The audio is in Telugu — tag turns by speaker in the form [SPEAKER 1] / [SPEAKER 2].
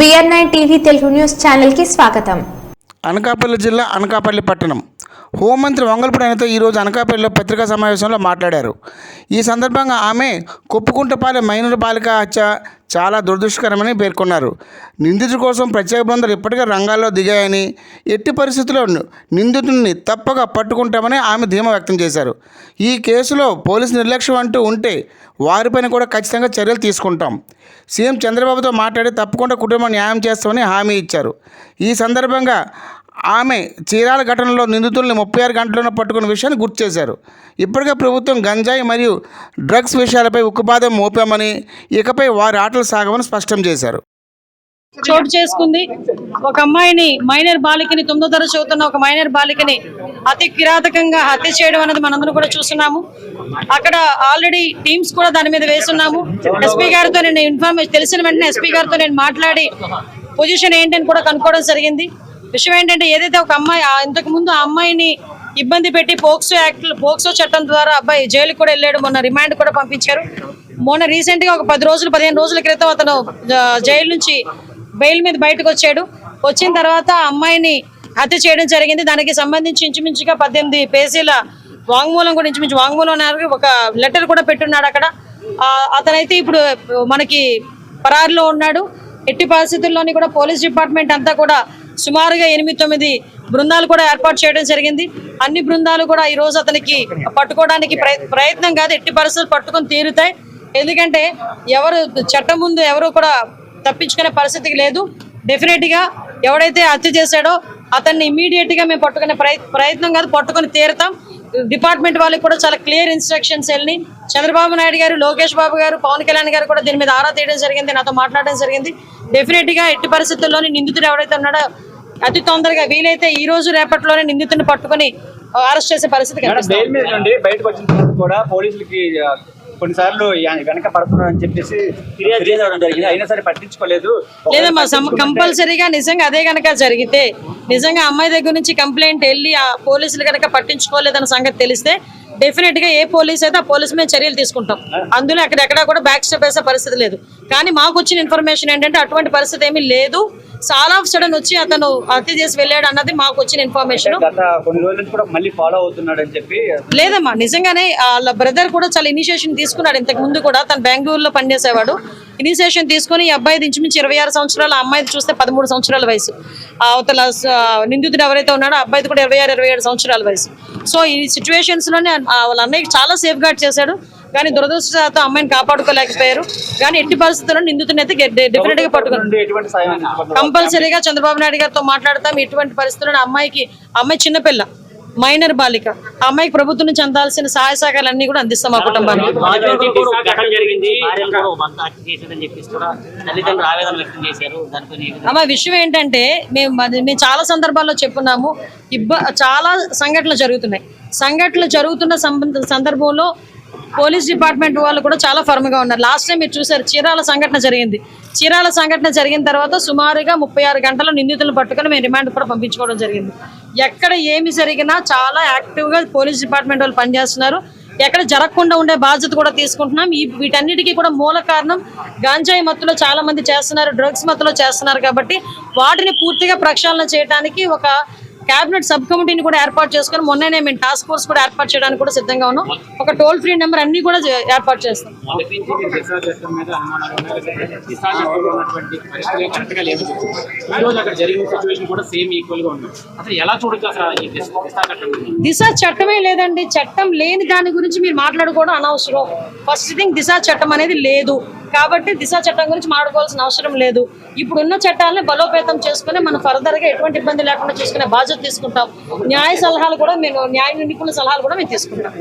[SPEAKER 1] B R nine TV Telugu news ఛానల్కి స్వాగతం.
[SPEAKER 2] అనకాపల్లి జిల్లా అనకాపల్లి పట్టణం. హోంమంత్రి వంగల్పూడి అనిత ఈరోజు అనకాపల్లిలో పత్రికా సమావేశంలో మాట్లాడారు. ఈ సందర్భంగా ఆమె కుప్పుకుంటపాలెం మైనర్ బాలిక హత్య చాలా దురదృష్టకరమని పేర్కొన్నారు. నిందితుడి కోసం ప్రత్యేక బృందాలు ఇప్పటికే రంగాల్లో దిగాయని ఎట్టి పరిస్థితుల్లో నిందితుడిని తప్పక పట్టుకుంటామని ఆమె ధీమా వ్యక్తం చేశారు. ఈ కేసులో పోలీసు నిర్లక్ష్యం అంటూ ఉంటే వారిపైన కూడా ఖచ్చితంగా చర్యలు తీసుకుంటాం. సీఎం చంద్రబాబుతో మాట్లాడి తప్పకుండా కుటుంబం న్యాయం చేస్తామని హామీ ఇచ్చారు. ఈ సందర్భంగా ఆమె చీరాల ఘటనలో నిందితుల్ని ముప్పై ఆరు గంటలను పట్టుకున్న విషయాన్ని గుర్తు చేశారు. ఇప్పటికే ప్రభుత్వం గంజాయి మరియు డ్రగ్స్ విషయాలపై ఉక్కుపాదం మోపామని ఇకపై వారి ఆటలు సాగమని స్పష్టం చేశారు.
[SPEAKER 3] చోటు చేసుకుంది. ఒక అమ్మాయిని మైనర్ బాలికని తొమ్మిదో తరగతి చదువుతున్న ఒక మైనర్ బాలికని అతి కిరాతకంగా హత్య చేయడం అనేది మనందరం కూడా చూస్తున్నాము. అక్కడ ఆల్రెడీ టీమ్స్ కూడా దాని మీద వేస్తున్నాము ఎస్పీ గారితో నేను ఇన్ఫర్మేషన్ తెలిసిన వెంటనే ఎస్పీ గారితో నేను మాట్లాడి పొజిషన్ ఏంటని కూడా కనుక్కోవడం జరిగింది. విషయం ఏంటంటే ఏదైతే ఒక అమ్మాయి ఆ ఇంతకు ముందు ఆ అమ్మాయిని ఇబ్బంది పెట్టి పోక్సో యాక్ట్ పోక్సో చట్టం ద్వారా అబ్బాయి జైలుకు కూడా వెళ్ళాడు మొన్న రిమాండ్ కూడా పంపించారు. మొన్న రీసెంట్గా ఒక పది రోజులు పదిహేను రోజుల క్రితం అతను జైలు నుంచి బెయిల్ మీద బయటకు వచ్చాడు. వచ్చిన తర్వాత అమ్మాయిని హత్య చేయడం జరిగింది. దానికి సంబంధించి ఇంచుమించుగా పద్దెనిమిది పేజీల వాంగ్మూలం కూడా ఇంచుమించు వాంగ్మూలం అన్నారు ఒక లెటర్ కూడా పెట్టున్నాడు అక్కడ. అతనైతే ఇప్పుడు మనకి పరారులో ఉన్నాడు. ఎట్టి పరిస్థితుల్లోని కూడా పోలీస్ డిపార్ట్మెంట్ అంతా కూడా సుమారుగా ఎనిమిది తొమ్మిది బృందాలు కూడా ఏర్పాటు చేయడం జరిగింది. అన్ని బృందాలు కూడా ఈ రోజు అతనికి పట్టుకోవడానికి ప్రయత్నం కాదు ఎట్టి పరిస్థితులు పట్టుకొని తీరుతాయి. ఎందుకంటే ఎవరు చట్టం ముందు ఎవరు కూడా తప్పించుకునే పరిస్థితికి లేదు. డెఫినెట్గా ఎవడైతే హత్య చేశాడో అతన్ని ఇమీడియట్గా మేము పట్టుకునే ప్రయత్నం కాదు పట్టుకొని తీరుతాం. డిపార్ట్మెంట్ వాళ్ళకి కూడా చాలా క్లియర్ ఇన్స్ట్రక్షన్స్ వెళ్ళి చంద్రబాబు నాయుడు గారు లోకేష్ బాబు గారు పవన్ కళ్యాణ్ గారు కూడా దీని మీద ఆరా తీయడం జరిగింది నాతో మాట్లాడడం జరిగింది. డెఫినెట్గా ఎట్టి పరిస్థితుల్లోని నిందితుడు ఎవరైతే ఉన్నాడో అతి తొందరగా వీలైతే ఈ రోజు రేపట్లోనే నిందితుడిని పట్టుకొని అరెస్ట్ చేసే పరిస్థితి కనిపిస్తుంది
[SPEAKER 4] కొన్నిసార్లు వెనక పడుతున్నారని చెప్పేసి ఫిర్యాదు చేయడం జరిగింది? అయినా సరే పట్టించుకోలేదు.
[SPEAKER 3] లేదమ్మా కంపల్సరీగా నిజంగా అదే గనక జరిగితే నిజంగా అమ్మాయి దగ్గర నుంచి కంప్లైంట్ వెళ్ళి ఆ పోలీసులు కనుక పట్టించుకోలేదన్న సంగతి తెలిస్తే డెఫినెట్గా ఏ పోలీస్ అయితే ఆ పోలీస్ మీద చర్యలు తీసుకుంటాం. అందులో అక్కడ ఎక్కడా కూడా బ్యాక్ స్టెప్ వేసే పరిస్థితి లేదు. కానీ మాకు వచ్చిన ఇన్ఫర్మేషన్ ఏంటంటే అటువంటి పరిస్థితి ఏమీ లేదు. చాలా సడన్ వచ్చి అతను హత్య చేసి వెళ్ళాడు అన్నది మాకు వచ్చిన ఇన్ఫర్మేషన్ లేదమ్మా నిజంగానే వాళ్ళ బ్రదర్ కూడా చాలా ఇనిషియేషన్ తీసుకున్నాడు ఇంతకు ముందు కూడా. తను బెంగళూరులో పనిచేసేవాడు. ఇనిషియేషన్ తీసుకొని ఈ అబ్బాయి ఇంచుమించి ఇరవై ఆరు సంవత్సరాలు ఆ అమ్మాయిది చూస్తే పదమూడు సంవత్సరాల వయసు. అవతల నిందితుడు ఎవరైతే ఉన్నాడో ఆ అబ్బాయిది కూడా ఇరవై ఆరు ఇరవై ఏడు సంవత్సరాల వయసు. సో ఈ సిచ్యువేషన్స్లోనే ఆ వాళ్ళ అన్నయ్యకి చాలా సేఫ్ గార్డ్ చేశాడు. కానీ దురదృష్టతో అమ్మాయిని కాపాడుకోలేకపోయారు. కానీ ఎట్టి పరిస్థితుల్లో నిందితుని అయితే డెఫినెట్గా పట్టుకున్నారు కంపల్సరీగా చంద్రబాబు నాయుడు గారితో మాట్లాడతాం. ఇటువంటి పరిస్థితుల్లో అమ్మాయికి అమ్మాయి చిన్నపిల్ల. మైనర్ బాలిక. ఆ అమ్మాయికి ప్రభుత్వం నుంచి అందాల్సిన సహాయ సహకారాలు అన్ని కూడా అందిస్తాం మా కుటుంబానికి. అమ్మ విషయం ఏంటంటే మేము మేము చాలా సందర్భాల్లో చెప్పున్నాము. ఇబ్బ చాలా సంఘటనలు జరుగుతున్నాయి. సంఘటనలు జరుగుతున్న సంబంధ సందర్భంలో పోలీస్ డిపార్ట్మెంట్ వాళ్ళు కూడా చాలా ఫర్మ్గా ఉన్నారు. లాస్ట్ టైం మీరు చూసారు చీరాల సంఘటన జరిగింది. చీరాల సంఘటన జరిగిన తర్వాత సుమారుగా ముప్పై ఆరు గంటల నిందితులను పట్టుకొని మేము రిమాండ్ కూడా పంపించుకోవడం జరిగింది. ఎక్కడ ఏమి జరిగినా చాలా యాక్టివ్గా పోలీస్ డిపార్ట్మెంట్ వాళ్ళు పనిచేస్తున్నారు. ఎక్కడ జరగకుండా ఉండే బాధ్యత కూడా తీసుకుంటున్నాం. ఈ వీటన్నిటికీ కూడా మూల కారణం గాంజాయి మత్తులో చాలా మంది చేస్తున్నారు డ్రగ్స్ మత్తులో చేస్తున్నారు కాబట్టి వాటిని పూర్తిగా ప్రక్షాళన చేయడానికి ఒక కేబినెట్ సబ్ కమిటీని కూడా ఏర్పాటు చేసుకొని మొన్ననే మేము టాస్క్ ఫోర్స్ కూడా ఏర్పాటు చేయడానికి కూడా సిద్ధంగా ఉన్నాం. ఒక టోల్ ఫ్రీ నెంబర్ అన్ని కూడా చే- ఏర్పాటు చేస్తాం.
[SPEAKER 5] దిశా దిశ దిశ
[SPEAKER 3] చట్టమే లేదండి. చట్టం లేని దాని గురించి మీరు మాట్లాడుకోవడం అనవసరం. ఫస్ట్ థింగ్ దిశ చట్టం అనేది లేదు. కాబట్టి దిశ చట్టం గురించి మాట్లాడుకోవాల్సిన అవసరం లేదు. ఇప్పుడున్న చట్టాలని బలోపేతం చేసుకుని మనం ఫర్దర్గా ఎటువంటి ఇబ్బంది లేకుండా చూసుకునే బాధ్యత తీసుకుంటాం. న్యాయ సలహాలు కూడా మేము న్యాయ నిపుణుల సలహాలు కూడా మేము తీసుకుంటాం.